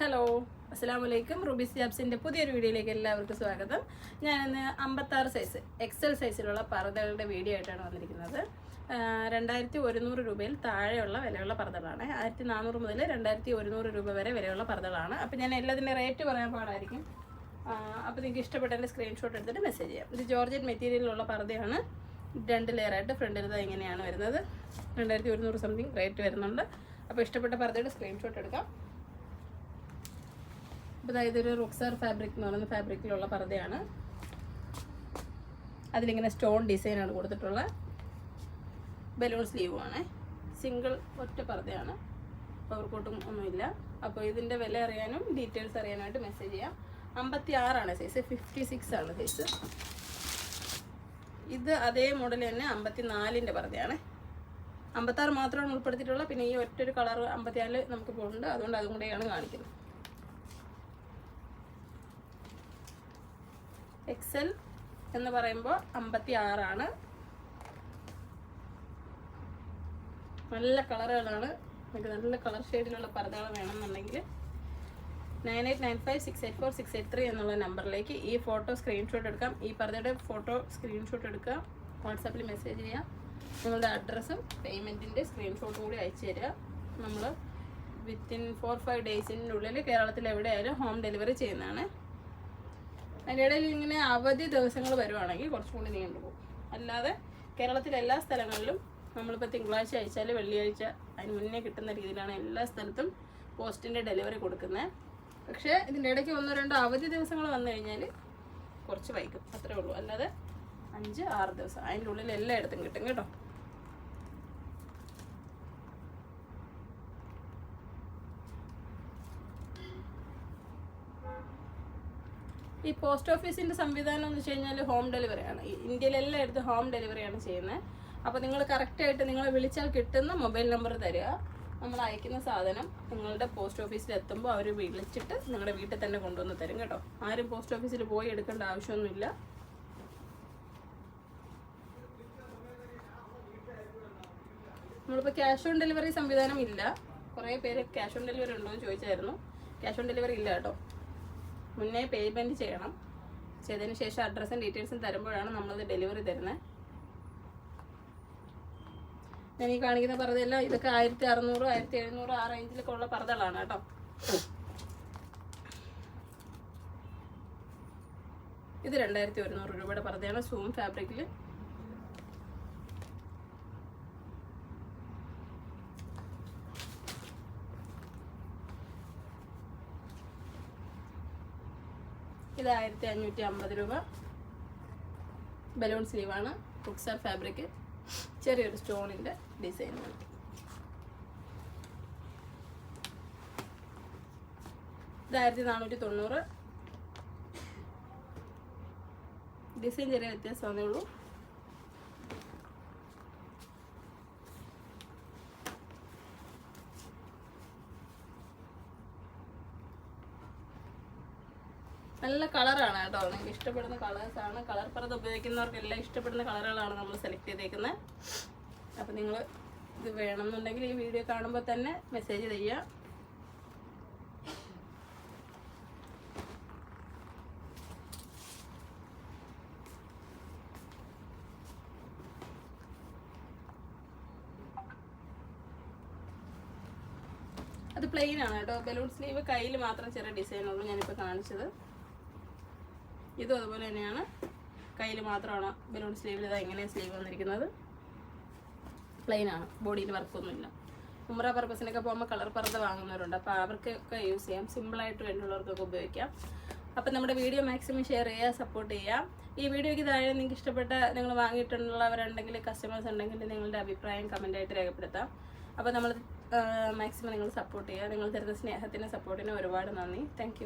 Hello അസ്സാം വലൈക്കും rupees ജാബ്സിന്റെ പുതിയൊരു വീഡിയോയിലേക്ക് എല്ലാവർക്കും സ്വാഗതം. ഞാനിന്ന് അമ്പത്താറ് സൈസ് എക്സൽ സൈസിലുള്ള പർദ്ദകളുടെ വീഡിയോ ആയിട്ടാണ് വന്നിരിക്കുന്നത്. രണ്ടായിരത്തി ഒരുന്നൂറ് രൂപയിൽ താഴെയുള്ള വിലയുള്ള പർദ്ദകളാണ്. ആയിരത്തി നാനൂറ് മുതൽ രണ്ടായിരത്തി ഒരുന്നൂറ് രൂപ വരെ വിലയുള്ള പർദ്ദകളാണ്. അപ്പോൾ ഞാൻ എല്ലാത്തിന്റെ റേറ്റ് പറയാൻ പാടായിരിക്കും. അപ്പോൾ നിങ്ങൾക്ക് ഇഷ്ടപ്പെട്ടതിന്റെ സ്ക്രീൻഷോട്ട് എടുത്തിട്ട് മെസ്സേജ് ചെയ്യാം. ഇത് ജോർജറ്റ് മെറ്റീരിയലിലുള്ള പർദ്ദയാണ്. രണ്ട് ലെയറായിട്ട് ഫ്രണ്ടിൽ ഇത് ഇങ്ങനെയാണ് വരുന്നത്. രണ്ടായിരത്തി ഒരുന്നൂറ് സംതിങ് റേറ്റ് വരുന്നുണ്ട്. അപ്പോൾ ഇഷ്ടപ്പെട്ട പർദ്ദയുടെ സ്ക്രീൻഷോട്ട് എടുക്കാം. അതായത് ഒരു റുക്സർ ഫാബ്രിക് എന്ന് പറയുന്ന ഫാബ്രിക്കിലുള്ള പർദ്ദയാണ്. അതിലിങ്ങനെ സ്റ്റോൺ ഡിസൈനാണ് കൊടുത്തിട്ടുള്ള ബലൂൺ സ്ലീവുമാണ് സിംഗിൾ ഒറ്റ പർദ്ദയാണ്. പവർ കോട്ടും ഒന്നുമില്ല. അപ്പോൾ ഇതിന്റെ വില അറിയാനും ഡീറ്റെയിൽസ് അറിയാനായിട്ട് മെസ്സേജ് ചെയ്യാം. അമ്പത്തി ആറാണ് സൈസ് ഫിഫ്റ്റി സിക്സ് ആണ് സൈസ് ഇത് അതേ മോഡൽ തന്നെ അമ്പത്തി നാലിന്റെ പർദ്ദയാണ്. അമ്പത്താറ് മാത്രമാണ് ഉൾപ്പെടുത്തിയിട്ടുള്ളത്. പിന്നെ ഈ ഒറ്റ ഒരു കളർ അമ്പത്തിനാല് നമുക്ക് പോകുന്നുണ്ട് അതുകൊണ്ട് അതും കൂടെയാണ് കാണിക്കുന്നത്. എക്സൽ എന്ന് പറയുമ്പോൾ അമ്പത്തി ആറാണ് നല്ല കളറുകളാണ്. നിങ്ങൾക്ക് നല്ല കളർ ഷെയ്ഡിലുള്ള പർദ്ദകൾ വേണമെന്നുണ്ടെങ്കിൽ nine eight nine five six eight four six eight three എന്നുള്ള നമ്പറിലേക്ക് ഈ ഫോട്ടോ സ്ക്രീൻഷോട്ട് എടുക്കാം. ഈ പർദ്ദയുടെ ഫോട്ടോ സ്ക്രീൻഷോട്ട് എടുക്കുക. വാട്സാപ്പിൽ മെസ്സേജ് ചെയ്യാം നിങ്ങളുടെ അഡ്രസ്സും പേയ്മെന്റിന്റെ സ്ക്രീൻഷോട്ടും കൂടി അയച്ചു തരിക. നമ്മൾ വിത്തിൻ ഫോർ ഫൈവ് ഡേയ്സിന്റെ ഉള്ളിൽ കേരളത്തിൽ എവിടെയായാലും ഹോം ഡെലിവറി ചെയ്യുന്നതാണ്. അതിന്റെ ഇടയിൽ ഇങ്ങനെ അവധി ദിവസങ്ങൾ വരുവാണെങ്കിൽ കുറച്ചും കൂടി നീണ്ടു പോകും. അല്ലാതെ കേരളത്തിലെ എല്ലാ സ്ഥലങ്ങളിലും നമ്മളിപ്പോൾ തിങ്കളാഴ്ച അയച്ചാൽ വെള്ളിയാഴ്ച അതിന് മുന്നേ കിട്ടുന്ന രീതിയിലാണ് എല്ലാ സ്ഥലത്തും പോസ്റ്റിന്റെ ഡെലിവറി കൊടുക്കുന്നത്. പക്ഷേ ഇതിന്റെ ഇടയ്ക്ക് ഒന്നോ രണ്ടോ അവധി ദിവസങ്ങൾ വന്നു കഴിഞ്ഞാൽ കുറച്ച് വൈകും. അത്രേ ഉള്ളൂ. അല്ലാതെ അഞ്ച് ആറ് ദിവസം. അതിന്റെ ഉള്ളിൽ എല്ലായിടത്തും കിട്ടും കേട്ടോ. ഈ പോസ്റ്റ് ഓഫീസിന്റെ സംവിധാനം എന്ന് വെച്ച് കഴിഞ്ഞാൽ ഹോം ഡെലിവറിയാണ് ഇന്ത്യയിൽ എല്ലായിടത്തും ഹോം ഡെലിവറിയാണ് ചെയ്യുന്നത് അപ്പോൾ നിങ്ങൾ കറക്റ്റായിട്ട് നിങ്ങളെ വിളിച്ചാൽ കിട്ടുന്ന മൊബൈൽ നമ്പർ തരിക. നമ്മൾ അയക്കുന്ന സാധനം നിങ്ങളുടെ പോസ്റ്റ് ഓഫീസിൽ എത്തുമ്പോൾ അവർ വിളിച്ചിട്ട് നിങ്ങളുടെ വീട്ടിൽ തന്നെ കൊണ്ടുവന്ന് തരും കേട്ടോ. ആരും പോസ്റ്റ് ഓഫീസിൽ പോയി എടുക്കേണ്ട ആവശ്യമൊന്നുമില്ല. നമ്മളിപ്പോൾ ക്യാഷ് ഓൺ ഡെലിവറി സംവിധാനം ഇല്ല. കുറേ പേര് ക്യാഷ് ഓൺ ഡെലിവറി ഉണ്ടോ എന്ന് ചോദിച്ചായിരുന്നു. ക്യാഷ് ഓൺ ഡെലിവറി ഇല്ല കേട്ടോ. മുന്നേ പേയ്മെന്റ് ചെയ്യണം. ചെയ്തതിന് ശേഷം അഡ്രസ്സും ഡീറ്റെയിൽസും തരുമ്പോഴാണ് നമ്മളത് ഡെലിവറി തരുന്നത് ഞാൻ ഈ കാണിക്കുന്ന പറതയെല്ലാം ഇതൊക്കെ ആയിരത്തി അറുന്നൂറ് ആയിരത്തി എഴുന്നൂറ് ആ റേഞ്ചിലൊക്കെ ഉള്ള പറതകളാണ് കേട്ടോ. ഇത് രണ്ടായിരത്തി ഒരുന്നൂറ് രൂപയുടെ പറതയാണ് സൂം ഫാബ്രിക്കിൽ ഇത് ആയിരത്തി അഞ്ഞൂറ്റി അമ്പത് രൂപ ബലൂൺ സ്ലീവാണ് ബുക്സർ ഫാബ്രിക് ചെറിയൊരു സ്റ്റോണിന്റെ ഡിസൈനാണ് ഇത് ആയിരത്തി നാനൂറ്റി തൊണ്ണൂറ് ഡിസൈൻ ചെറിയ വ്യത്യാസമാണേ ഉള്ളൂ. നല്ല കളറാണ് കേട്ടോ. നിങ്ങൾക്ക് ഇഷ്ടപ്പെടുന്ന കളേഴ്സ് ആണ്. കളർ പർദ്ദ ഉപയോഗിക്കുന്നവർക്കെല്ലാം ഇഷ്ടപ്പെടുന്ന കളറുകളാണ് നമ്മൾ സെലക്ട് ചെയ്തേക്കുന്നത് അപ്പോൾ നിങ്ങൾ ഇത് വേണമെന്നുണ്ടെങ്കിൽ ഈ വീഡിയോ കാണുമ്പോൾ തന്നെ മെസ്സേജ് ചെയ്യുക. അത് പ്ലെയിൻ ആണ് കേട്ടോ. ബലൂൺ സ്ലീവ് കയ്യിൽ മാത്രം ചെറിയ ഡിസൈൻ ഉള്ളൂ ഞാനിപ്പോൾ കാണിച്ചത്. ഇതും അതുപോലെ തന്നെയാണ്. കയ്യിൽ മാത്രമാണ് ബലൂൺ സ്ലീവിൽ ഇതാ ഇങ്ങനെ സ്ലീവ് വന്നിരിക്കുന്നത്. പ്ലെയിൻ ആണ്. ബോഡിയിൽ വർക്കൊന്നുമില്ല ഉമ്ര പർപ്പസിനൊക്കെ പോകുമ്പോൾ കളർ പർദ്ദ വാങ്ങുന്നവരുണ്ട്. അപ്പോൾ അവർക്കൊക്കെ യൂസ് ചെയ്യാം. സിമ്പിളായിട്ട് വേണ്ടിയുള്ളവർക്കൊക്കെ ഉപയോഗിക്കാം. അപ്പം നമ്മുടെ വീഡിയോ മാക്സിമം ഷെയർ ചെയ്യുക സപ്പോർട്ട് ചെയ്യാം ഈ വീഡിയോയ്ക്ക് താഴെ നിങ്ങൾക്ക് ഇഷ്ടപ്പെട്ട നിങ്ങൾ വാങ്ങിയിട്ടുള്ളവരുണ്ടെങ്കിൽ കസ്റ്റമേഴ്സ് ഉണ്ടെങ്കിൽ നിങ്ങളുടെ അഭിപ്രായം കമന്റായിട്ട് രേഖപ്പെടുത്താം. അപ്പോൾ നമ്മൾ മാക്സിമം നിങ്ങൾ സപ്പോർട്ട് ചെയ്യുക. നിങ്ങൾ തരുന്ന സ്നേഹത്തിന് സപ്പോർട്ടിന് ഒരുപാട് നന്ദി. താങ്ക്